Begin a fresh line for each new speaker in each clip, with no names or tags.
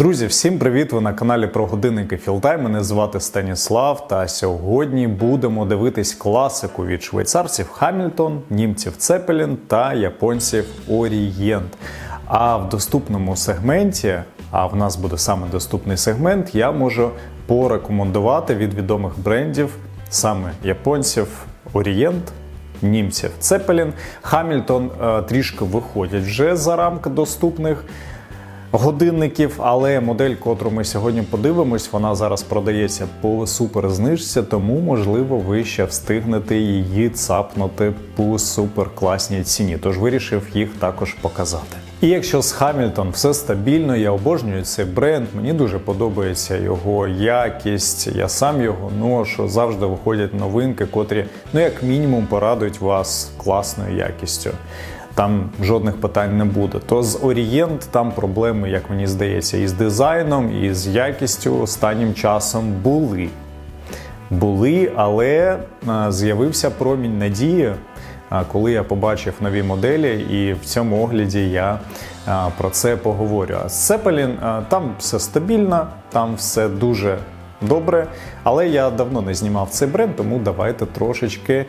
Друзі, всім привіт! Ви на каналі про годинники Філтай. Мене звати Станіслав. Та сьогодні будемо дивитись класику від швейцарців Хамільтон, німців Цепелін та японців Орієнт. А в доступному сегменті, а в нас буде саме доступний сегмент, я можу порекомендувати від відомих брендів саме японців Орієнт. Німців Цепелін, Хамільтон е, трішки виходять вже за рамки доступних годинників, але модель, котру ми сьогодні подивимось, вона зараз продається по супер знижці, тому можливо ви ще встигнете її цапнути по супер класній ціні. Тож вирішив їх також показати. І якщо з Хамільтон все стабільно, я обожнюю цей бренд, мені дуже подобається його якість. Я сам його ношу, завжди виходять новинки, котрі, ну як мінімум, порадують вас класною якістю там жодних питань не буде. То з Орієнт там проблеми, як мені здається, і з дизайном, і з якістю останнім часом були. Були, але е, з'явився промінь надії, е, коли я побачив нові моделі, і в цьому огляді я е, про це поговорю. А з Цепелін там все стабільно, там все дуже добре. Але я давно не знімав цей бренд, тому давайте трошечки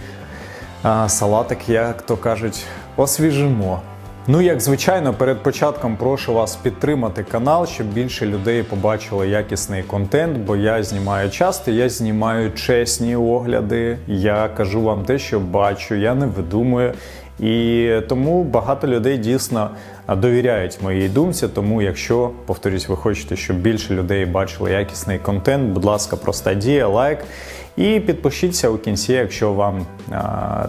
салатик, як то кажуть, освіжимо. Ну, як звичайно, перед початком прошу вас підтримати канал, щоб більше людей побачили якісний контент, бо я знімаю часто, я знімаю чесні огляди, я кажу вам те, що бачу, я не видумую. І тому багато людей дійсно довіряють моїй думці. Тому, якщо повторюсь, ви хочете, щоб більше людей бачили якісний контент, будь ласка, проста дія, лайк. І підпишіться у кінці, якщо вам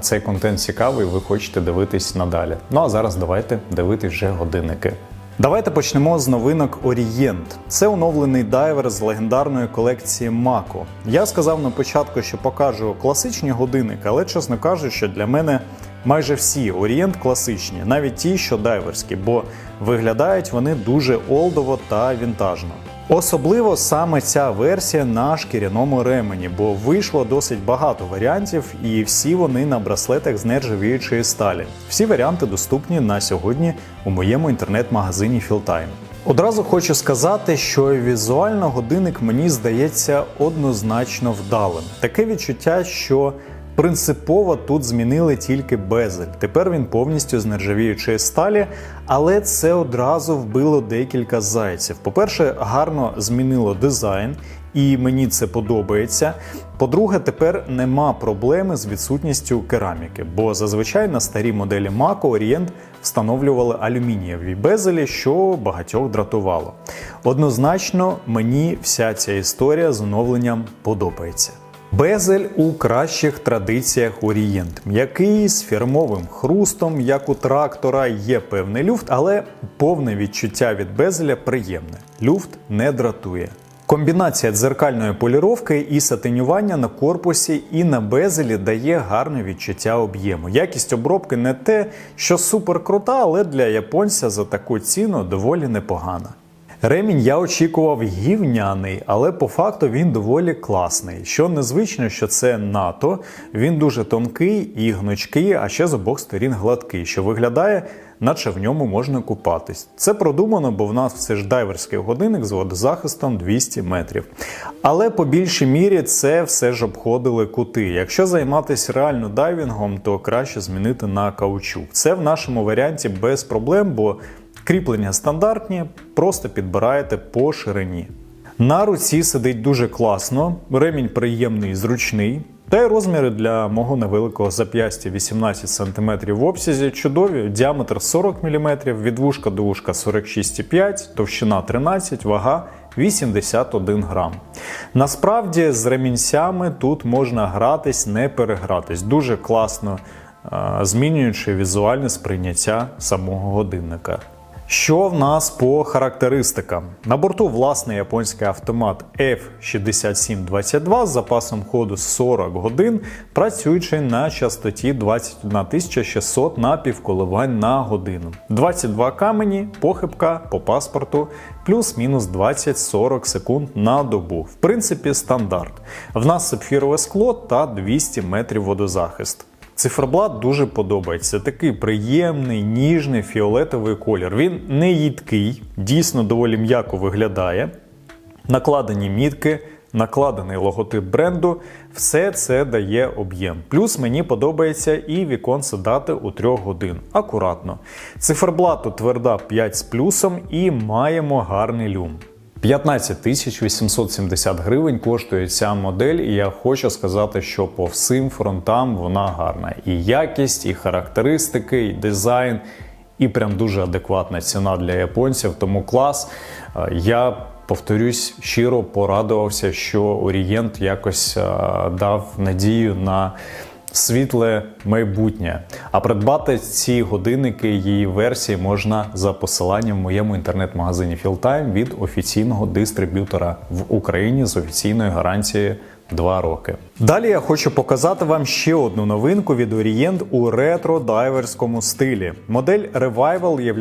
цей контент цікавий, ви хочете дивитись надалі. Ну а зараз давайте дивитись вже годинники. Давайте почнемо з новинок Орієнт. Це оновлений дайвер з легендарної колекції Мако. Я сказав на початку, що покажу класичні годинники, але чесно кажучи, для мене майже всі Орієнт класичні, навіть ті, що дайверські, бо виглядають вони дуже олдово та вінтажно. Особливо саме ця версія на шкіряному ремені, бо вийшло досить багато варіантів, і всі вони на браслетах з нержавіючої сталі. Всі варіанти доступні на сьогодні у моєму інтернет-магазині Філтайм. Одразу хочу сказати, що візуально годинник мені здається однозначно вдалим. Таке відчуття, що Принципово тут змінили тільки безель. Тепер він повністю з нержавіючої сталі, але це одразу вбило декілька зайців. По-перше, гарно змінило дизайн, і мені це подобається. По-друге, тепер нема проблеми з відсутністю кераміки, бо зазвичай на старій моделі Mako Orient встановлювали алюмінієві безелі, що багатьох дратувало. Однозначно, мені вся ця історія з оновленням подобається. Безель у кращих традиціях Орієнт. М'який з фірмовим хрустом, як у трактора, є певний люфт, але повне відчуття від безеля приємне. Люфт не дратує. Комбінація дзеркальної поліровки і сатинювання на корпусі і на безелі дає гарне відчуття об'єму. Якість обробки не те, що супер крута, але для японця за таку ціну доволі непогана. Ремінь я очікував гівняний, але по факту він доволі класний. Що незвично, що це НАТО, він дуже тонкий і гнучкий, а ще з обох сторін гладкий, що виглядає, наче в ньому можна купатись. Це продумано, бо в нас все ж дайверський годинник з водозахистом 200 метрів. Але по більшій мірі це все ж обходили кути. Якщо займатися реально дайвінгом, то краще змінити на каучук. Це в нашому варіанті без проблем, бо Кріплення стандартні, просто підбираєте по ширині. На руці сидить дуже класно, ремінь приємний зручний. Та й розміри для мого невеликого зап'ястя 18 см в обсязі чудові, діаметр 40 мм, від вушка до вушка 46,5, товщина 13, вага 81 грам. Насправді з ремінцями тут можна гратись, не перегратись. Дуже класно, змінюючи візуальне сприйняття самого годинника. Що в нас по характеристикам? На борту власний японський автомат F6722 з запасом ходу 40 годин, працюючи на частоті 21600 напівколивань на годину. 22 камені, похибка по паспорту, плюс-мінус 20-40 секунд на добу. В принципі, стандарт. В нас сапфірове скло та 200 метрів водозахист. Циферблат дуже подобається. Такий приємний, ніжний фіолетовий колір. Він не їдкий, дійсно доволі м'яко виглядає. Накладені мітки, накладений логотип бренду, все це дає об'єм. Плюс мені подобається і віконце дати у 3 годин. Акуратно. Циферблату тверда 5 з плюсом і маємо гарний люм. 15 тисяч 870 гривень коштує ця модель, і я хочу сказати, що по всім фронтам вона гарна. І якість, і характеристики, і дизайн, і прям дуже адекватна ціна для японців. Тому клас. Е, Я повторюсь, щиро порадувався, що Орієнт якось е, дав надію на світле майбутнє. А придбати ці годинники її версії можна за посиланням в моєму інтернет-магазині Fieldtime від офіційного дистриб'ютора в Україні з офіційною гарантією 2 роки. Далі я хочу показати вам ще одну новинку від Orient у ретро-дайверському стилі. Модель Revival є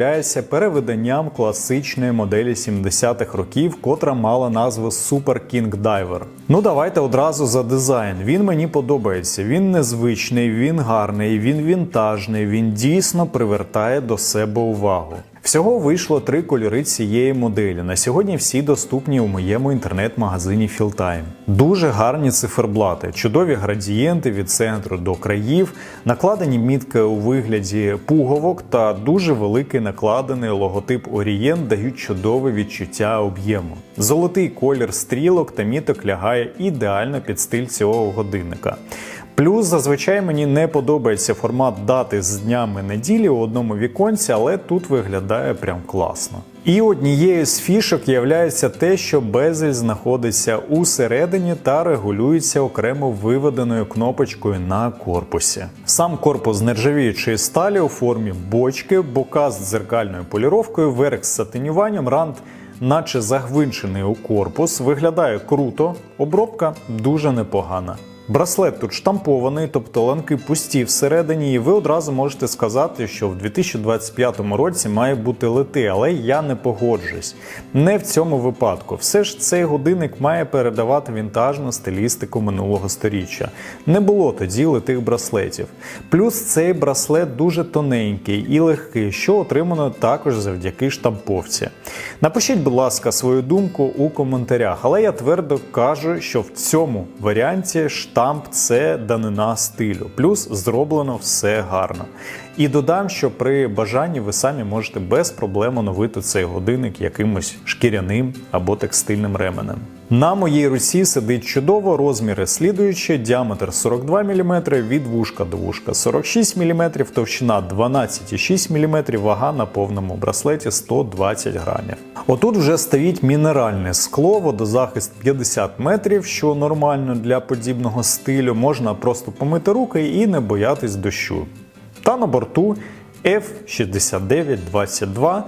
переведенням класичної моделі 70-х років, котра мала назву Super King Diver. Ну давайте одразу за дизайн. Він мені подобається. Він незвичний, він гарний, він вінтажний, він дійсно привертає до себе увагу. Всього вийшло три кольори цієї моделі. На сьогодні всі доступні у моєму інтернет-магазині Fieldtime. Дуже гарні циферблати, чудові градієнти від центру до країв, накладені мітки у вигляді пуговок та дуже великий накладений логотип Orient дають чудове відчуття об'єму. Золотий колір стрілок та міток лягає ідеально під стиль цього годинника. Плюс зазвичай мені не подобається формат дати з днями неділі у одному віконці, але тут виглядає прям класно. І однією з фішок є те, що безель знаходиться усередині та регулюється окремо виведеною кнопочкою на корпусі. Сам корпус нержавіючої сталі у формі бочки, бока з дзеркальною поліровкою, верх з сатинюванням, рант наче загвинчений у корпус, виглядає круто, обробка дуже непогана. Браслет тут штампований, тобто ланки пусті всередині, і ви одразу можете сказати, що в 2025 році має бути лити, але я не погоджуюсь. Не в цьому випадку. Все ж цей годинник має передавати вінтажну стилістику минулого сторіччя. Не було тоді литих браслетів. Плюс цей браслет дуже тоненький і легкий, що отримано також завдяки штамповці. Напишіть, будь ласка, свою думку у коментарях, але я твердо кажу, що в цьому варіанті штамп це данина стилю, плюс зроблено все гарно. І додам, що при бажанні ви самі можете без проблем оновити цей годинник якимось шкіряним або текстильним ременем. На моїй руці сидить чудово розміри слідуючі, діаметр 42 мм, від вушка до вушка 46 мм, товщина 12,6 мм, вага на повному браслеті 120 грамів. Отут вже стоїть мінеральне скло, водозахист 50 метрів, що нормально для подібного стилю. Можна просто помити руки і не боятись дощу. Та на борту F6922,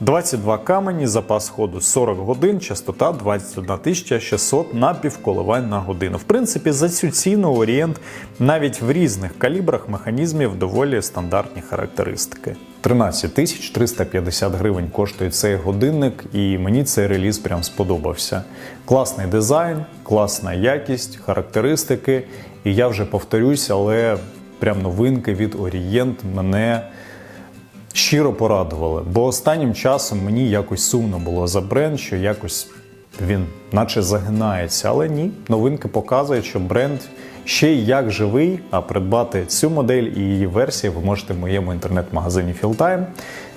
22 камені, запас ходу 40 годин, частота 21 600 напівколивань на годину. В принципі, за цю ціну Орієнт навіть в різних калібрах механізмів доволі стандартні характеристики. 13 тисяч 350 гривень коштує цей годинник, і мені цей реліз прям сподобався. Класний дизайн, класна якість, характеристики. І я вже повторюсь, але прям новинки від Orient мене щиро порадували. Бо останнім часом мені якось сумно було за бренд, що якось він наче загинається. Але ні, новинки показують, що бренд ще й як живий, а придбати цю модель і її версії ви можете в моєму інтернет-магазині Fieldtime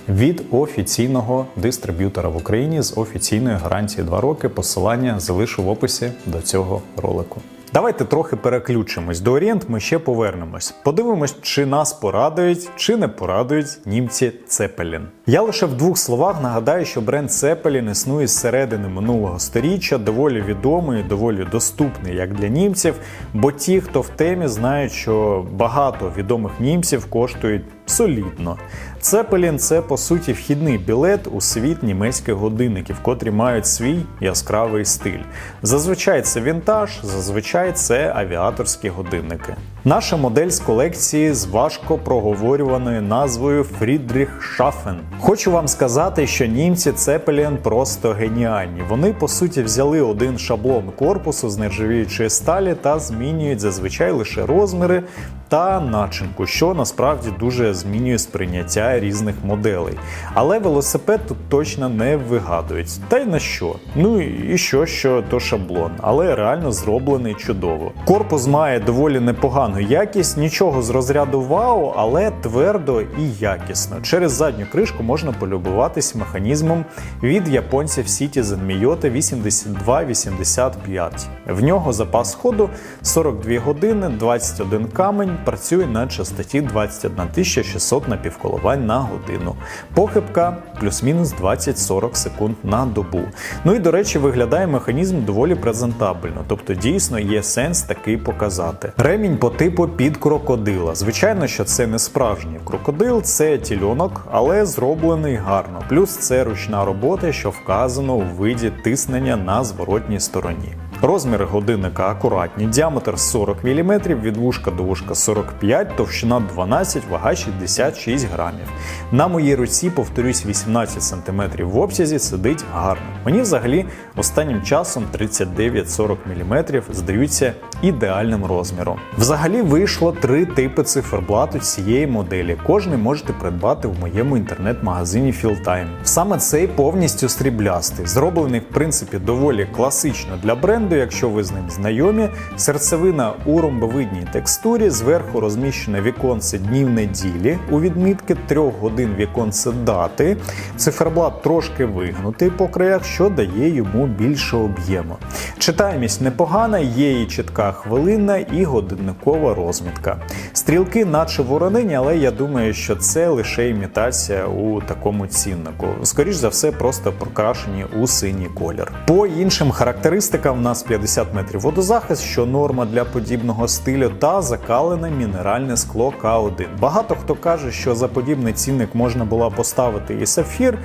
від офіційного дистриб'ютора в Україні з офіційною гарантією 2 роки. Посилання залишу в описі до цього ролику. Давайте трохи переключимось до Орієнт. Ми ще повернемось. Подивимось, чи нас порадують, чи не порадують німці Цепелін. Я лише в двох словах нагадаю, що бренд Цепелін існує з середини минулого сторіччя, доволі відомий, доволі доступний як для німців. Бо ті, хто в темі, знають, що багато відомих німців коштують солідно. Цепелін це по суті вхідний білет у світ німецьких годинників, котрі мають свій яскравий стиль. Зазвичай це вінтаж, зазвичай це авіаторські годинники. Наша модель з колекції з важко проговорюваною назвою Фрідріх Шафен. Хочу вам сказати, що німці Цепелін просто геніальні. Вони по суті взяли один шаблон корпусу з нержавіючої сталі та змінюють зазвичай лише розміри та начинку, що насправді дуже змінює сприйняття різних моделей. Але велосипед тут точно не вигадують. Та й на що? Ну і що, що то шаблон, але реально зроблений чудово. Корпус має доволі непогану якість, нічого з розряду вау, але твердо і якісно. Через задню кришку можна полюбуватись механізмом від японців Citizen Miyota 8285. В нього запас ходу 42 години, 21 камень, працює на частоті 21 600 напівколивань на годину. Похибка плюс-мінус 20-40 секунд на добу. Ну і до речі, виглядає механізм доволі презентабельно, тобто дійсно є сенс такий показати. Ремінь по типу під крокодила. Звичайно, що це не справжній крокодил, це тілюнок, але зроблений гарно. Плюс це ручна робота, що вказано у виді тиснення на зворотній стороні. Розміри годинника акуратні, діаметр 40 мм, від вушка до вушка 45, товщина 12, вага 66 грамів. На моїй руці, повторюсь, 18 см в обсязі сидить гарно. Мені взагалі останнім часом 39-40 мм здаються ідеальним розміром. Взагалі вийшло три типи циферблату цієї моделі. Кожний можете придбати в моєму інтернет-магазині Fieldtime. Саме цей повністю сріблястий, зроблений в принципі доволі класично для бренду, якщо ви з ним знайомі. Серцевина у ромбовидній текстурі, зверху розміщене віконце днів неділі у відмітки 3 годин віконце дати. Циферблат трошки вигнутий по краях, що дає йому більше об'єму. Читаємість непогана, є і чітка хвилинна і годинникова розмітка. Стрілки, наче воронені, але я думаю, що це лише імітація у такому ціннику. Скоріш за все, просто прокрашені у синій колір. По іншим характеристикам в нас 50 метрів водозахист, що норма для подібного стилю, та закалене мінеральне скло К1. Багато хто каже, що за подібний цінник можна було поставити і сапфір.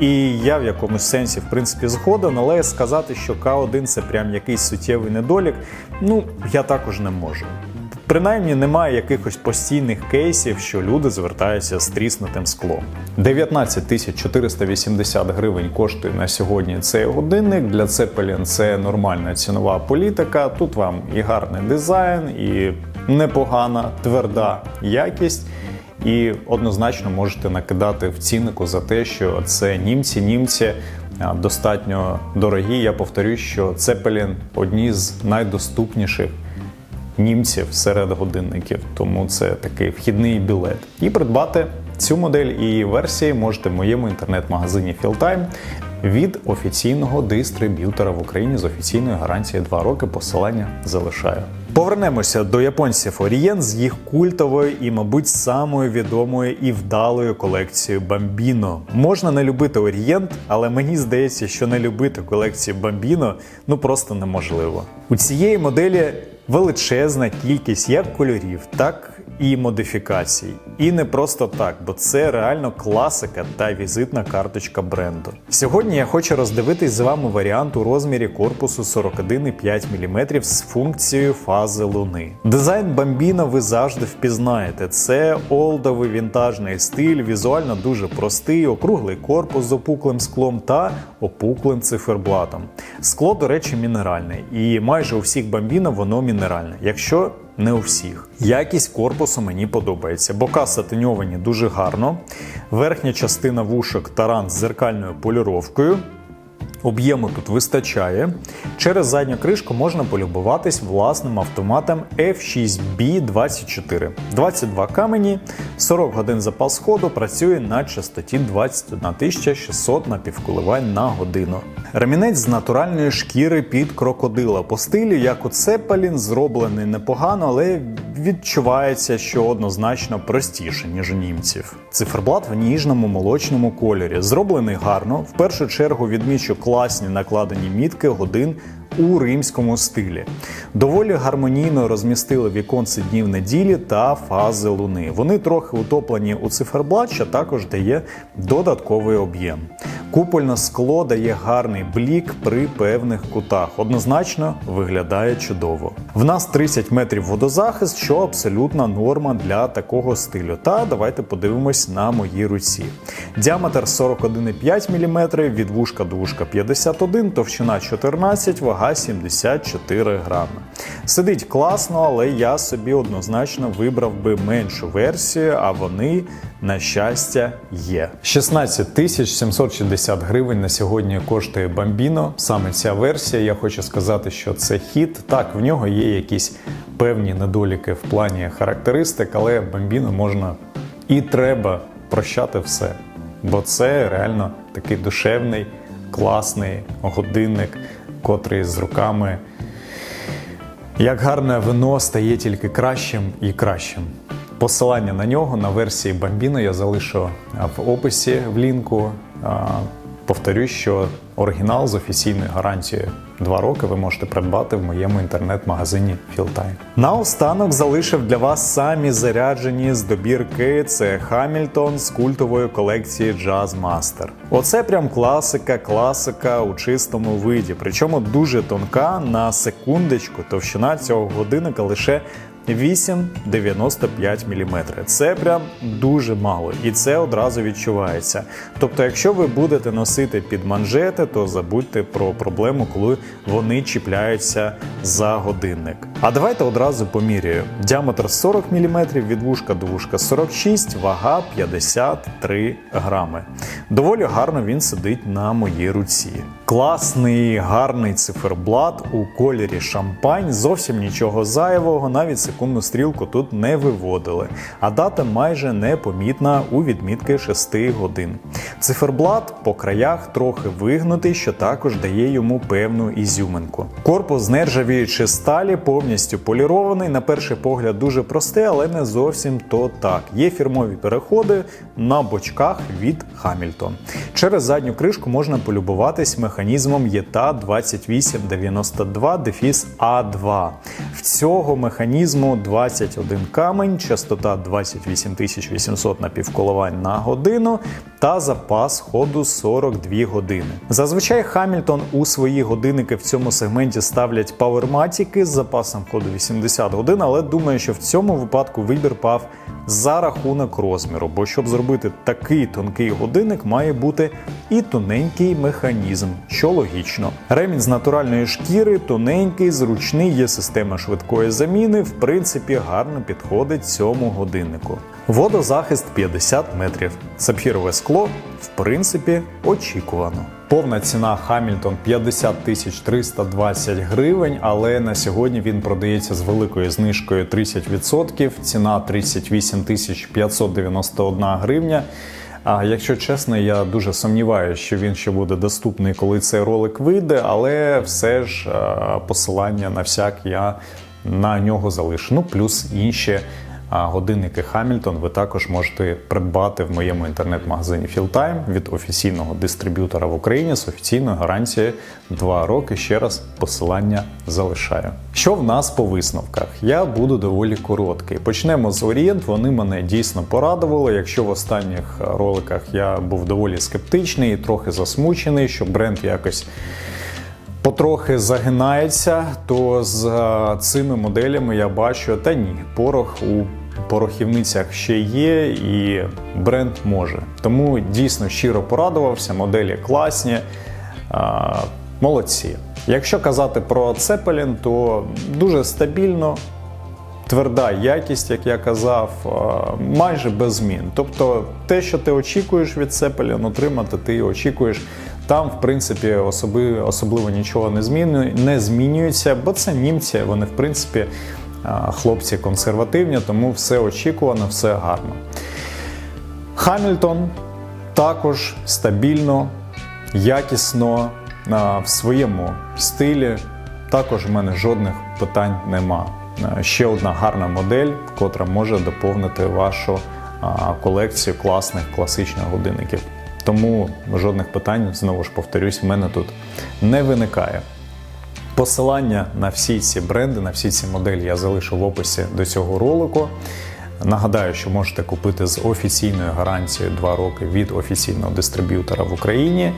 І я в якомусь сенсі, в принципі, згоден, але сказати, що К1 це прям якийсь суттєвий недолік, ну я також не можу. Принаймні немає якихось постійних кейсів, що люди звертаються з тріснутим склом. 19 480 гривень коштує на сьогодні цей годинник. Для Цепелін це нормальна цінова політика. Тут вам і гарний дизайн, і непогана тверда якість. І однозначно можете накидати в ціннику за те, що це німці, німці достатньо дорогі. Я повторюю, що Цепелін одні з найдоступніших німців серед годинників, тому це такий вхідний білет. І придбати цю модель і версії можете в моєму інтернет-магазині Fieldtime від офіційного дистриб'ютора в Україні з офіційною гарантією 2 роки. Посилання залишаю. Повернемося до японців Orient з їх культовою і, мабуть, самою відомою і вдалою колекцією Bambino. Можна не любити Orient, але мені здається, що не любити колекцію Bambino ну просто неможливо. У цієї моделі величезна кількість як кольорів, так і модифікацій. І не просто так, бо це реально класика та візитна карточка бренду. Сьогодні я хочу роздивитись з вами варіант у розмірі корпусу 41,5 мм з функцією фази луни. Дизайн Бамбіно ви завжди впізнаєте. Це олдовий вінтажний стиль, візуально дуже простий, округлий корпус з опуклим склом та опуклим циферблатом. Скло, до речі, мінеральне, і майже у всіх бамбіно воно мінеральне. Якщо не у всіх. Якість корпусу мені подобається. Бока сатиньовані дуже гарно. Верхня частина вушок таран з зеркальною поліровкою. Об'єму тут вистачає. Через задню кришку можна полюбуватись власним автоматом F6B24. 22 камені, 40 годин запас ходу, працює на частоті 21 600 напівколивань на годину. Ремінець з натуральної шкіри під крокодила. По стилю, як у Цепелін, зроблений непогано, але відчувається, що однозначно простіше, ніж у німців. Циферблат в ніжному молочному кольорі. Зроблений гарно. В першу чергу відмічу класні накладені мітки годин у римському стилі. Доволі гармонійно розмістили віконці днів неділі та фази луни. Вони трохи утоплені у циферблат, що також дає додатковий об'єм. Купольне скло дає гарний блік при певних кутах. Однозначно виглядає чудово. В нас 30 метрів водозахист, що абсолютна норма для такого стилю. Та давайте подивимось на моїй руці. Діаметр 41,5 мм, від вушка до вушка 51, товщина 14, вага вага 74 грами. Сидить класно, але я собі однозначно вибрав би меншу версію, а вони, на щастя, є. 16 тисяч 760 гривень на сьогодні коштує Bambino. Саме ця версія. Я хочу сказати, що це хіт. Так, в нього є якісь певні недоліки в плані характеристик, але Bambino можна і треба прощати все. Бо це реально такий душевний, класний годинник, котрий з руками як гарне вино стає тільки кращим і кращим. Посилання на нього на версії Bambino я залишу в описі в лінку. А, Повторюсь, що оригінал з офіційною гарантією 2 роки ви можете придбати в моєму інтернет-магазині Fieldtime. Наостанок залишив для вас самі заряджені з добірки. Це Хамільтон з культової колекції Jazz Master. Оце прям класика, класика у чистому виді. Причому дуже тонка на секундочку. Товщина цього годинника лише 8,95 мм. Це прям дуже мало, і це одразу відчувається. Тобто, якщо ви будете носити під манжети, то забудьте про проблему, коли вони чіпляються за годинник. А давайте одразу поміряю. Діаметр 40 мм, від вушка до вушка 46, вага 53 грами. Доволі гарно він сидить на моїй руці. Класний, гарний циферблат у кольорі шампань, зовсім нічого зайвого, навіть секундну стрілку тут не виводили, а дата майже непомітна у відмітки 6 годин. Циферблат по краях трохи вигнутий, що також дає йому певну ізюминку. Корпус з сталі повністю полірований. На перший погляд дуже простий, але не зовсім то так. Є фірмові переходи на бочках від Хамільтон. Через задню кришку можна полюбуватись механізмом ЄТА 2892 дефіс А2. В цього механізму 21 камень, частота 28800 напівколивань на годину та запас ходу 42 години. Зазвичай Хамільтон у свої годинники в цьому сегменті ставлять пауерматіки з запасом ходу 80 годин, але думаю, що в цьому випадку вибір пав за рахунок розміру, бо щоб зробити такий тонкий годинник, має бути і тоненький механізм, що логічно. Ремінь з натуральної шкіри, тоненький, зручний, є система швидкої заміни, в принципі, гарно підходить цьому годиннику. Водозахист 50 метрів. Сапфірове скло, в принципі, очікувано. Повна ціна Хамільтон 50 тисяч 320 гривень, але на сьогодні він продається з великою знижкою 30%, ціна 38 тисяч 591 гривня. А якщо чесно, я дуже сумніваюся, що він ще буде доступний, коли цей ролик вийде, але все ж посилання на всяк я на нього залишу. Ну плюс інші годинники Хамільтон ви також можете придбати в моєму інтернет-магазині Fieldtime від офіційного дистриб'ютора в Україні з офіційною гарантією 2 роки. Ще раз посилання залишаю. Що в нас по висновках? Я буду доволі короткий. Почнемо з Орієнт. Вони мене дійсно порадували. Якщо в останніх роликах я був доволі скептичний і трохи засмучений, що бренд якось потрохи загинається, то з е, цими моделями я бачу, та ні, порох у порохівницях ще є, і бренд може. Тому дійсно щиро порадувався, моделі класні, а, молодці. Якщо казати про Цепелін, то дуже стабільно. Тверда якість, як я казав, а, майже без змін. Тобто, те, що ти очікуєш від Цепелін отримати, ти очікуєш. Там, в принципі, особи, особливо нічого не змінює, не змінюється, бо це німці, вони, в принципі, хлопці консервативні, тому все очікувано, все гарно. Хамільтон також стабільно, якісно в своєму стилі. Також в мене жодних питань нема. Ще одна гарна модель, котра може доповнити вашу колекцію класних класичних годинників. Тому жодних питань, знову ж повторюсь, в мене тут не виникає. Посилання на всі ці бренди, на всі ці моделі я залишу в описі до цього ролику. Нагадаю, що можете купити з офіційною гарантією 2 роки від офіційного дистриб'ютора в Україні.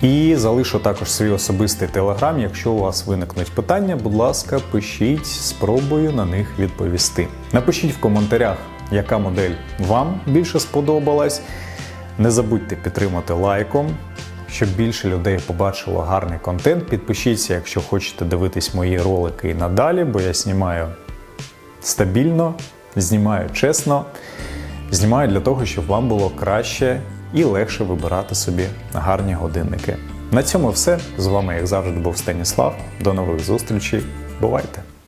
І залишу також свій особистий телеграм. Якщо у вас виникнуть питання, будь ласка, пишіть, спробую на них відповісти. Напишіть в коментарях, яка модель вам більше сподобалась. Не забудьте підтримати лайком. Щоб більше людей побачило гарний контент. Підпишіться, якщо хочете дивитись мої ролики і надалі, бо я знімаю стабільно, знімаю чесно, знімаю для того, щоб вам було краще і легше вибирати собі гарні годинники. На цьому все. З вами, як завжди, був Станіслав. До нових зустрічей. Бувайте!